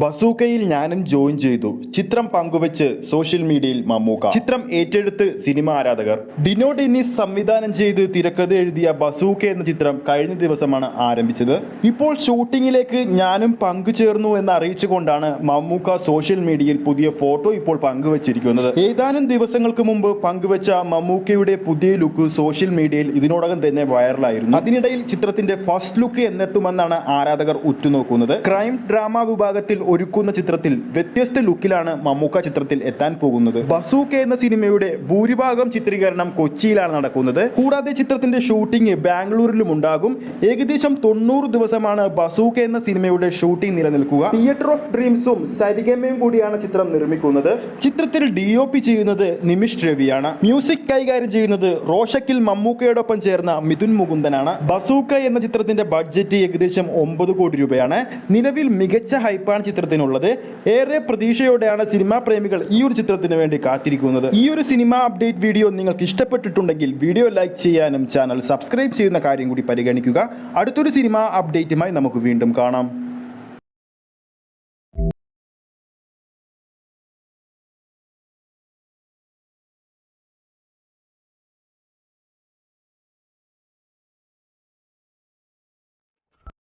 ബസൂക്കയിൽ ഞാനും ജോയിൻ ചെയ്തു. ചിത്രം പങ്കുവച്ച് സോഷ്യൽ മീഡിയയിൽ മമ്മൂക്ക. ചിത്രം ഏറ്റെടുത്ത് സിനിമ ആരാധകർ. ഡിനോ ഡെന്നിസ് സംവിധാനം ചെയ്ത് തിരക്കഥ എഴുതിയ ബസൂക്ക എന്ന ചിത്രം കഴിഞ്ഞ ദിവസമാണ് ആരംഭിച്ചത്. ഇപ്പോൾ ഷൂട്ടിങ്ങിലേക്ക് ഞാനും പങ്കുചേർന്നു എന്ന് അറിയിച്ചുകൊണ്ടാണ് മമ്മൂക്ക സോഷ്യൽ മീഡിയയിൽ പുതിയ ഫോട്ടോ ഇപ്പോൾ പങ്കുവച്ചിരിക്കുന്നത്. ഏതാനും ദിവസങ്ങൾക്ക് മുമ്പ് പങ്കുവച്ച മമ്മൂക്കയുടെ പുതിയ ലുക്ക് സോഷ്യൽ മീഡിയയിൽ ഇതിനോടകം തന്നെ വൈറലായിരുന്നു. അതിനിടയിൽ ചിത്രത്തിന്റെ ഫസ്റ്റ് ലുക്ക് എന്നെത്തുമെന്നാണ് ആരാധകർ ഉറ്റുനോക്കുന്നത്. ക്രൈം ഡ്രാമ വിഭാഗത്തിൽ ഒരുക്കുന്ന ചിത്രത്തിൽ വ്യത്യസ്ത ലുക്കിലാണ് മമ്മൂക്ക ചിത്രത്തിൽ എത്താൻ പോകുന്നത്. ബസൂക്ക എന്ന സിനിമയുടെ ഭൂരിഭാഗം ചിത്രീകരണം കൊച്ചിയിലാണ് നടക്കുന്നത്. കൂടാതെ ചിത്രത്തിന്റെ ഷൂട്ടിംഗ് ബാംഗ്ലൂരിലും ഉണ്ടാകും. ഏകദേശം തൊണ്ണൂറ് ദിവസമാണ് ബസൂക്ക എന്ന സിനിമയുടെ ഷൂട്ടിംഗ് നിലനിൽക്കുക. തിയേറ്റർ ഓഫ് ഡ്രീംസും സരിഗമയും കൂടിയാണ് ചിത്രം നിർമ്മിക്കുന്നത്. ചിത്രത്തിൽ ഡി ഒ പി ചെയ്യുന്നത് നിമിഷ് രവിയാണ്. മ്യൂസിക് കൈകാര്യം ചെയ്യുന്നത് റോഷക്കിൽ മമ്മൂക്കയോടൊപ്പം ചേർന്ന മിഥുൻ മുകുന്ദനാണ്. ബസൂക്ക എന്ന ചിത്രത്തിന്റെ ബഡ്ജറ്റ് ഏകദേശം ഒമ്പത് കോടി രൂപയാണ്. നിലവിൽ മികച്ച ഹൈപ്പാണ് ചിത്രത്തിനുള്ളത്. ഏറെ പ്രതീക്ഷയോടെയാണ് സിനിമാ പ്രേമികൾ ഈ ഒരു ചിത്രത്തിന് വേണ്ടി കാത്തിരിക്കുന്നത്. ഈ ഒരു സിനിമ അപ്ഡേറ്റ് വീഡിയോ നിങ്ങൾക്ക് ഇഷ്ടപ്പെട്ടിട്ടുണ്ടെങ്കിൽ വീഡിയോ ലൈക്ക് ചെയ്യാനും ചാനൽ സബ്സ്ക്രൈബ് ചെയ്യുന്ന കാര്യം കൂടി പരിഗണിക്കുക. അടുത്തൊരു സിനിമ അപ്ഡേറ്റുമായി നമുക്ക് വീണ്ടും കാണാം.